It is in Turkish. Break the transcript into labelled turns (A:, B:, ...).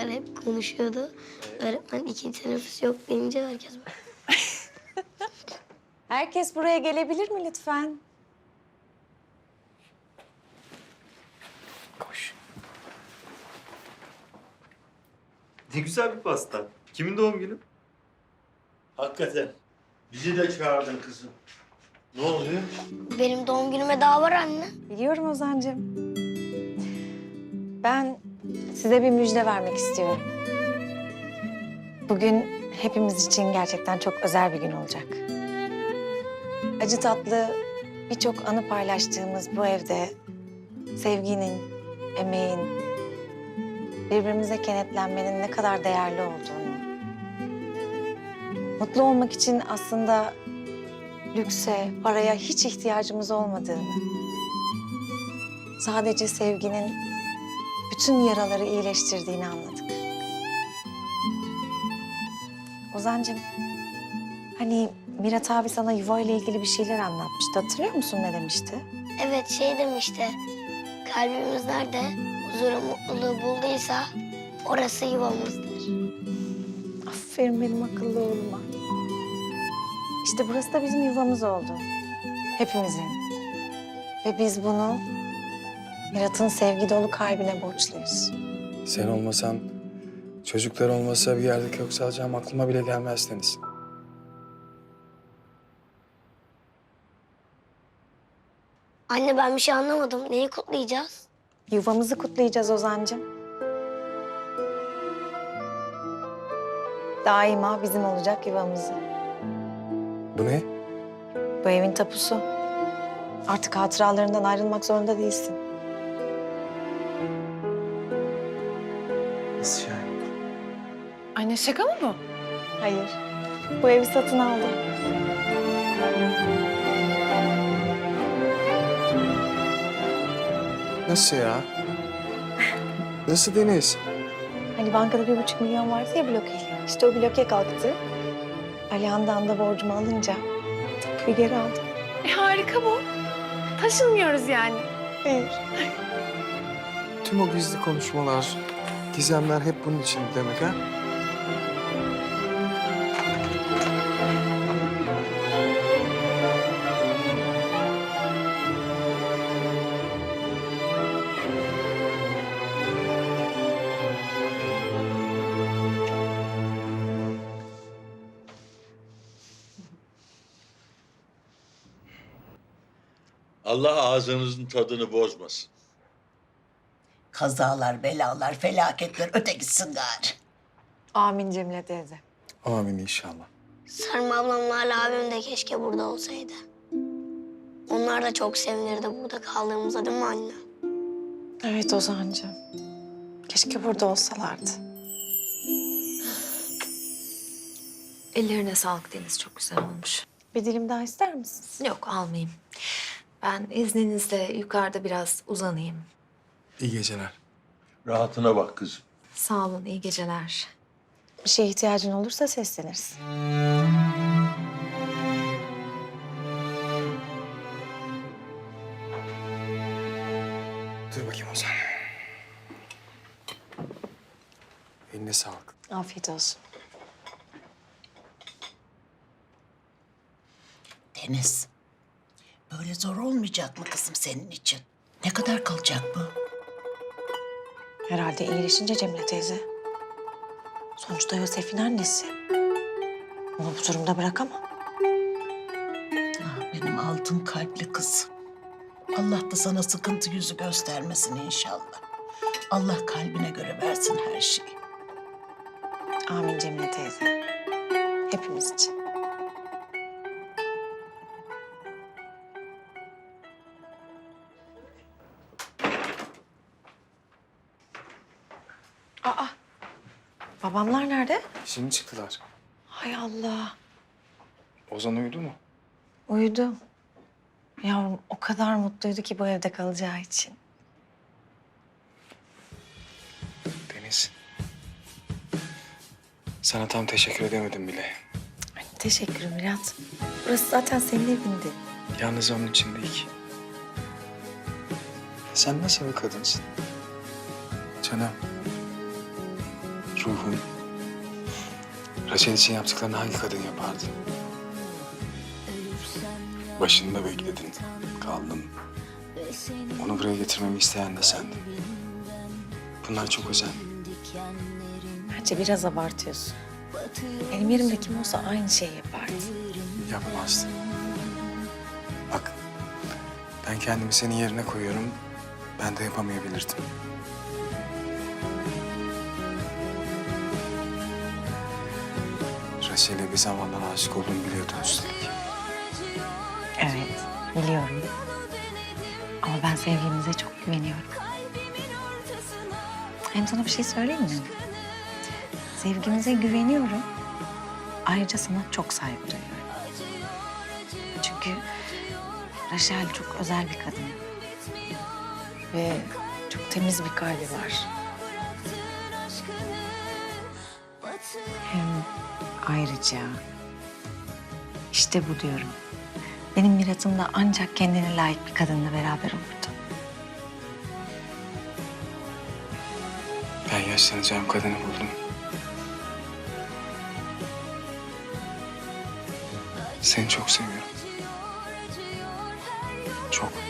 A: çocuklar hep konuşuyordu. Öğretmen ikinci teneffüs yok deyince herkes.
B: Herkes buraya gelebilir mi lütfen?
C: Koş. Ne güzel bir pasta. Kimin doğum günü?
D: Hakikaten. Bizi de çağırdın kızım. Ne oluyor?
A: Benim doğum günüme daha var anne.
B: Biliyorum Ozan'cığım. Ben size bir müjde vermek istiyorum. Bugün hepimiz için gerçekten çok özel bir gün olacak. Acı tatlı birçok anı paylaştığımız bu evde sevginin, emeğin, birbirimize kenetlenmenin ne kadar değerli olduğunu, mutlu olmak için aslında lükse, paraya hiç ihtiyacımız olmadığını, sadece sevginin bütün yaraları iyileştirdiğini anladık. Ozancığım, hani Mirat abi sana yuva ile ilgili bir şeyler anlatmıştı. Hatırlıyor musun ne demişti?
A: Evet şey demişti. Kalbimiz nerede huzuru mutluluğu bulduysa orası yuvamızdır.
B: Aferin benim akıllı oğluma. İşte burası da bizim yuvamız oldu. Hepimizin. Ve biz bunu Mirat'ın sevgi dolu kalbine borçluyuz.
E: Sen olmasan, çocuklar olmasa bir yerde kök salacağım aklıma bile gelmez Deniz.
A: Anne ben bir şey anlamadım. Neyi kutlayacağız?
B: Yuvamızı kutlayacağız Ozan'cığım. Daima bizim olacak yuvamızı.
E: Bu ne?
B: Bu evin tapusu. Artık hatıralarından ayrılmak zorunda değilsin.
E: Nasıl yani?
F: Anne şaka mı bu?
B: Hayır. Bu evi satın aldı.
E: Nasıl ya? Nasıl Deniz?
B: Hani bankada bir buçuk milyon vardı ya blokeyle. İşte o bloke kalktı. Alihan'dan da borcumu alınca tapuyu geri aldım.
F: E harika bu. Taşınmıyoruz yani.
B: Hayır.
E: Tüm o gizli konuşmalar, gizemler hep bunun için demek ha?
D: Allah ağzınızın tadını bozmasın.
G: Kazalar, belalar, felaketler öte gitsin gari.
B: Amin Cemile teyze.
E: Amin inşallah.
A: Sarma ablamla Ali abim de keşke burada olsaydı. Onlar da çok sevinirdi burada kaldığımıza değil mi anne?
B: Evet Ozan'cığım. Keşke burada olsalardı.
H: Ellerine sağlık Deniz. Çok güzel olmuş.
B: Bir dilim daha ister misin?
H: Yok almayayım. Ben izninizle yukarıda biraz uzanayım.
E: İyi geceler.
D: Rahatına bak kızım.
H: Sağ olun, iyi geceler.
B: Bir şeye ihtiyacın olursa seslenirsin.
E: Dur bakayım o zaman. Eline sağlık.
B: Afiyet olsun.
G: Deniz, böyle zor olmayacak mı kızım senin için? Ne kadar kalacak bu?
B: Herhalde iyileşince Cemile teyze. Sonuçta Yosef'in annesi. Onu bu durumda bırakamam.
G: Ah, benim altın kalpli kızım. Allah da sana sıkıntı yüzü göstermesin inşallah. Allah kalbine göre versin her şeyi.
B: Amin Cemile teyze. Hepimiz için. Babamlar nerede?
E: Şimdi çıktılar.
B: Hay Allah,
E: Ozan uyudu mu?
B: uyudu. Yavrum o kadar mutluydu ki bu evde kalacağı için.
E: Deniz. Sana tam teşekkür edemedim bile.
B: Ay, teşekkür Mirat. Burası zaten senin evindi.
E: Yalnız onun için değil ki. Sen nasıl bir kadınsın? Canım. Ruhun Raşel için yaptıklarını hangi kadın yapardı? Başında bekledin, kaldın. Onu buraya getirmemi isteyen de sendin. Bunlar çok özel.
B: Bence biraz abartıyorsun. Benim yerimde kim olsa aynı şeyi yapardı.
E: Yapmazdı. Bak, ben kendimi senin yerine koyuyorum. Ben de yapamayabilirdim. Raşel'e bir zamandan aşık olduğumu biliyordun üstelik.
B: Evet, biliyorum. Ama ben sevgimize çok güveniyorum. Hem sana bir şey söyleyeyim mi? Sevgimize güveniyorum. Ayrıca sana çok saygı duyuyorum. Çünkü Raşel çok özel bir kadın. Ve çok temiz bir kalbi var. Ayrıca işte bu diyorum. Benim Mirat'ım da ancak kendine layık bir kadınla beraber olurdu.
E: Ben yaşlanacağım kadını buldum. Seni çok seviyorum. Çok.